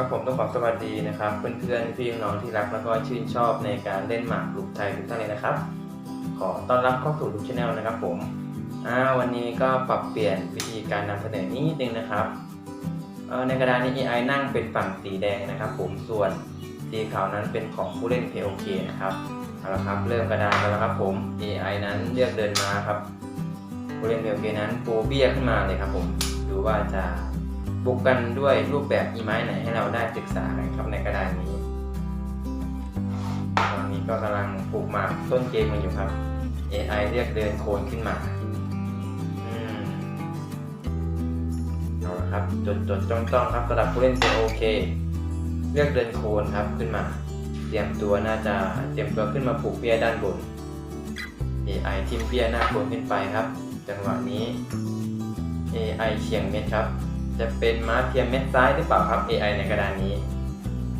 ครับผมต้องขอสวัสดีนะครับ เพื่อนๆพี่น้องที่รักแล้วก็ชื่นชอบในการเล่นหมากรุกไทยทุกท่านเลยนะครับ ขอต้อนรับเข้าสู่ลูกชาแนลนะครับผมอ่าวันนี้ก็ปรับเปลี่ยนวิธีการนำเสนอนิดนึงนะครับในกระดานนี้ AI นั่งเป็นฝั่งสีแดงนะครับ ผมส่วนสีขาวนั้นเป็นของผู้เล่น POK นะครับเอาละครับเริ่มกระดานกันแล้วครับผม AI นั้นเลือกเดินมาครับผู้เล่น POK นั้นปูเบี้ยขึ้นมาเลยครับผมดูว่าจะ บุกกันด้วยรูปแบบอีไม้ไหนให้เราได้ศึกษากันครับในกระดานนี้ ตอนนี้ก็กำลังปลูกหมากต้นเกมกันอยู่ครับ AI เรียกเดินโคนขึ้นมาเอาละครับจดจดจ้องจ้องครับสำหรับผู้เล่นเป็นโอเค เลือกเดินโคนครับขึ้นมา เตรียมตัวน่าจะเตรียมตัวขึ้นมาปลูกเบี้ยด้านบน AI ทิมเบี้ยหน้าโคนขึ้นไปครับ จังหวะนี้ AI เฉียงเม็ดครับ จะเป็นม้าเทียมเม็ดซ้ายหรือเปล่าครับ AI ในกระดานนี้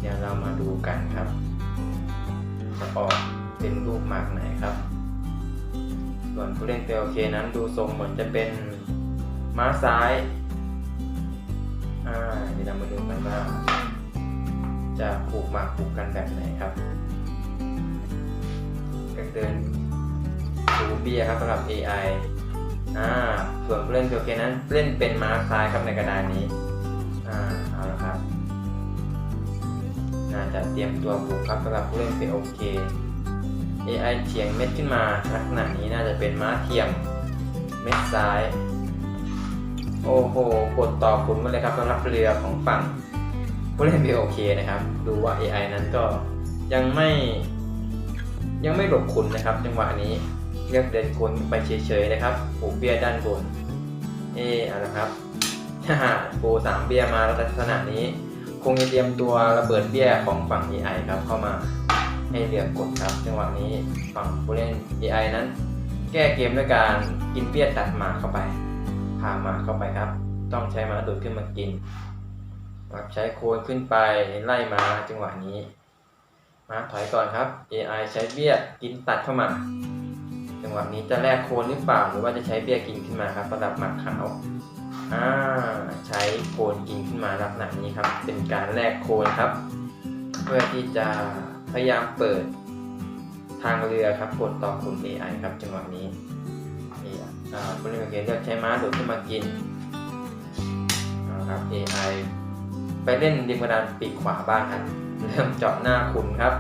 เดี๋ยวเรามาดูกันครับ จะออกเป็นรูปหมากไหนครับ ส่วนผู้เล่นเปโอเคนั้นดูทรงเหมือนจะเป็นม้าซ้าย อ่าเดี๋ยวเรามาดูกันว่าจะผูกหมากผูกกันแบบไหนครับก็เดินปูเบียครับสำหรับ AI อ่าส่วนผู้เล่นเปโอเคนั้นเล่นเป็นม้าซ้ายครับในกระดานนี้อ่าเอาละครับน่าจะเตรียมตัวผูกครับสำหรับผู้เล่นเปโอเค AI เฉียงเม็ดขึ้นมาลักษณะนี้น่าจะเป็นม้าเทียมเม็ดซ้าย โอ้โหกดต่อคุณมาเลยครับสำหรับเรือของฝั่งผู้เล่นเปโอเคนะครับ ดูว่า AI นั้นก็ยังไม่ยังไม่หลบคุณนะครับ จังหวะนี้ เลือกเดินคนไปเฉยๆนะครับ ผูกเบี้ยด้านบน เออเอาละครับฮ่าปูสามเบี้ยมาลักษณะนี้ คงจะเตรียมตัวระเบิดเบี้ยของฝั่ง AI ครับเข้ามาให้เรือกดครับจังหวะนี้ฝั่งผู้เล่น AI นั้น แก้เกมด้วยการกินเบี้ยตัดหมาเข้าไปพาหมาเข้าไปครับ ต้องใช้ม้าดูดขึ้นมากินครับใช้โคนขึ้นไปไล่มาจังหวะนี้มาถอยก่อนครับ AI ใช้เบี้ยกินตัดเข้ามา จังหวะนี้จะแลกโคนหรือเปล่าหรือว่าจะใช้เบี้ยกินขึ้นมาครับระดับหมากขาวอ่าใช้โคนกินขึ้นมาลักษณะนี้ครับ เป็นการแลกโคนครับ เพื่อที่จะพยายามเปิดทางเรือครับกดต่อคุณ AI ครับจังหวะนี้นี่อ่าคุณเล่นเกมเลือกใช้ม้าดูดขึ้นมากินครับ AI ไปเล่นริมกระดานปีกขวาบ้างครับเริ่มเจาะหน้าขุนครับ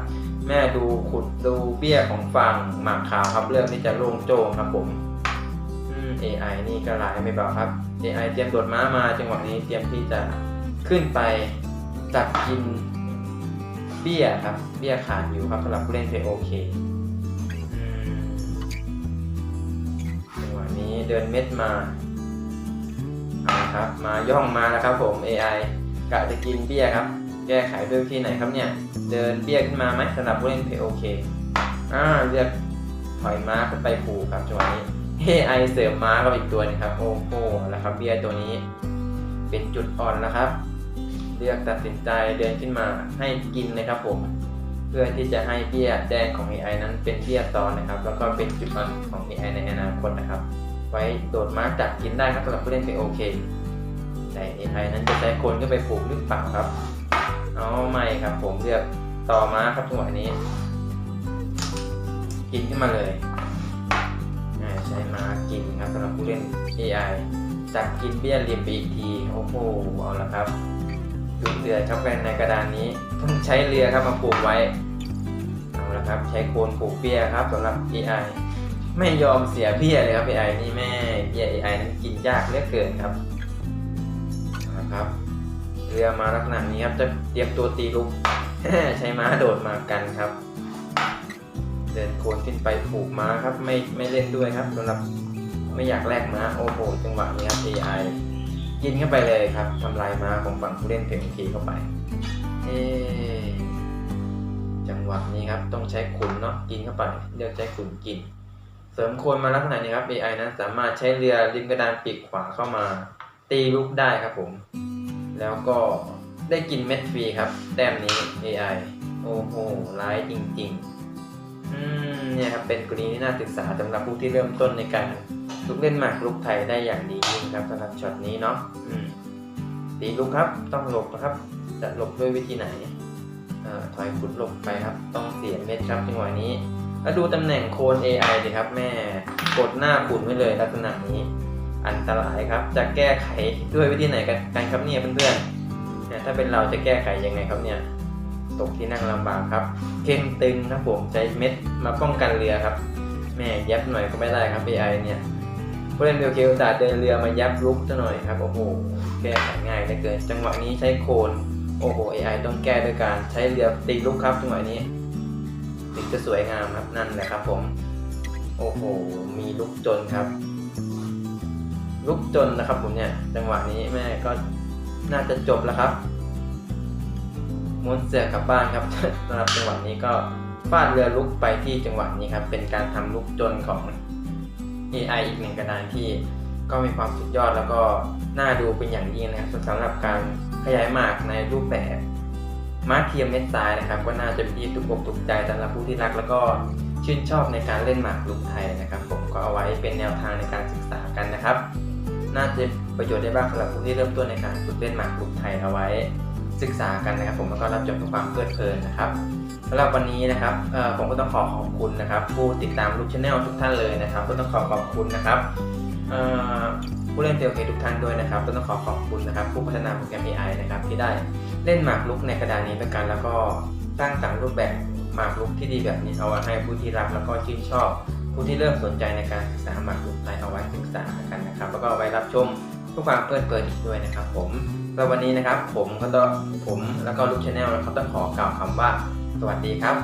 แม่ดูขุดดูเบี้ยของฝั่งหมากขาวครับเริ่มที่จะโล่งโจงครับผมอืม AI นี่ก็หลายไม่เบาครับ AI เตรียมโดดม้ามาจังหวะนี้เตรียมที่จะขึ้นไปจับกินเบี้ยครับ เบี้ยขาดอยู่ครับสำหรับผู้เล่นเพโอเคจังหวะนี้เดินเม็ดมาครับ มาย่องมาแล้วครับผม AI กะจะกินเบี้ยครับ แก้ไขด้วยวิธีไหนครับเนี่ย เดินเบี้ยขึ้นมาไหมสำหรับผู้เล่นเพโอเคอ่าเลือกถอยม้าขึ้นไปผูกครับจังหวะนี้ AI เสริมม้ากับอีกตัวนึงครับ โอ้โหแล้วครับเบี้ยตัวนี้ เป็นจุดอ่อนแล้วครับ เลือกตัดสินใจเดินขึ้นมาให้กินนะครับผม เพื่อที่จะให้เบี้ยแดงของ AI นั้นเป็นเบี้ยซ้อนนะครับ แล้วก็เป็นจุดอ่อนของ AI ในอนาคตนะครับ ไว้โดดม้าจับกินได้ครับสำหรับผู้เล่นเป็นโอเคแต่ AI นั้นจะใช้คนก็ไปผูกหรือเปล่าครับ เอาไม่ครับ ผมเลือกต่อม้าครับจังหวะนี้ กินขึ้นมาเลยใช้มากินครับสำหรับผู้เล่น AI จับกินเบี้ยเรียมไปอีกทีโอ้โหเอาละครับดูเดือดครับแฟนในกระดานนี้ต้องใช้เรือครับมาปลูกไว้เอาละครับ ใช้โคนปลูกเบี้ยครับสำหรับ AI ไม่ยอมเสียเบี้ยเลยครับ AI นี่แม่เบี้ย AI นั้นกินยากเหลือเกินครับเอาละครับ รือมาลักษณะนี้ครับ จะเตรียมตัวตีลุก ใช้ม้าโดดมากันครับ เดินโคนขึ้นไปผูกม้าครับ ไม่ไม่เล่นด้วยครับสำหรับไม่อยากแลกม้าโอ้โหจังหวะนี้ครับ AI กินเข้าไปเลยครับทำลายม้าของฝั่งผู้เล่นเพลงทีเข้าไปเอจังหวะนี้ครับ ต้องใช้ขุนเนาะกินเข้าไปเลือกใช้ขุนกิน เสริมโคนมาลักษณะนี้ครับ AI นั้นสามารถใช้เรือริมกระดานปีกขวาเข้ามา ตีลูกได้ครับผม แล้วก็ได้กินเม็ดฟรีครับ แต้มนี้ AI โอ้โหร้ายจริงๆ อืมเนี่ยครับเป็นกรณีที่น่าศึกษาสำหรับผู้ที่เริ่มต้นในการลุกเล่นหมากรุกไทยได้อย่างดียิ่งครับสำหรับช็อตนี้เนาะอืมตีลูกครับ ต้องหลบนะครับ จะหลบด้วยวิธีไหนอ่อถอยขุดหลบไปครับ ต้องเสียเม็ดครับจังหวะนี้ แล้วดูตำแหน่งโคน AI ดิครับ แม่กดหน้าขุดไว้เลยลักษณะนี้ อันตรายครับ จะแก้ไขด้วยวิธีไหนกันครับเนี่ยเพื่อนๆนถ้าเป็นเราจะแก้ไขยังไงครับเนี่ยตกที่นั่งลำบากครับเข่งตึงนะผมใช้เม็ดมาป้องกันเรือครับ แม่ยับหน่อยก็ไม่ได้ครับ AI เนี่ยผู้เล่นเบลเคลตาเดินเรือมายับลุกซะหน่อยครับโอ้โหแก้ไขง่ายเหลือเกิน จังหวะนี้ใช้โคนโอ้โห AI ต้องแก้ด้วยการใช้เรือตีลุกครับจังหวะนี้ถึงจะสวยงามครับนั่นแหละครับผม โอ้โห มีลุกจนครับ ลุกจนนะครับผมเนี่ยจังหวะนี้แม่ก็น่าจะจบแล้วครับม้วนเสือกลับบ้านครับสำหรับจังหวะนี้ก็ฟาดเรือลุกไปที่จังหวะนี้ครับ เป็นการทำลุกจนของ AI อีกหนึ่งกระดานที่ก็มีความสุดยอดแล้วก็น่าดูเป็นอย่างยิ่งนะครับสำหรับการขยายหมากในรูปแบบมาร์คเทียมเม็ดซ้ายนะครับ ก็น่าจะเป็นที่ถูกอกถูกใจสำหรับผู้ที่รัก แล้วก็ชื่นชอบในการเล่นหมากลุกไทยนะครับ ผมก็เอาไว้เป็นแนวทางในการศึกษากันนะครับ น่าจะประโยชน์ได้บ้างสำหรับผู้ที่เริ่มต้นในการฝึกเล่นหมากรุกไทยเอาไว้ ศึกษากันนะครับ ผมแล้วก็รับชมกับความเพลิดเพลินนะครับสำหรับวันนี้นะครับผมก็ต้องขอขอบคุณนะครับ ผู้ติดตามลูกชแนลทุกท่านเลยนะครับ ก็ต้องขอขอบคุณนะครับผู้เล่นเตียวเคทุกท่านด้วยนะครับ ก็ต้องขอขอบคุณนะครับ ผู้พัฒนาโปรแกรม AI นะครับ ที่ได้เล่นหมากรุกในกระดานนี้ด้วยกัน แล้วก็สร้างสรรค์รูปแบบหมากรุกที่ดีแบบนี้เอาไว้ให้ผู้ที่รักแล้วก็ชื่นชอบ ผู้ที่เริ่มสนใจในการศึกษาหมากรุกไทยเอาไว้ศึกษากันนะครับ แล้วก็ไว้รับชมเพื่อความเพลิดเพลินอีกด้วยนะครับ ผมแล้ววันนี้นะครับ ผมก็ต้องผมแล้วก็ลูกชาแนลก็ต้องขอกล่าวคำว่า สวัสดีครับ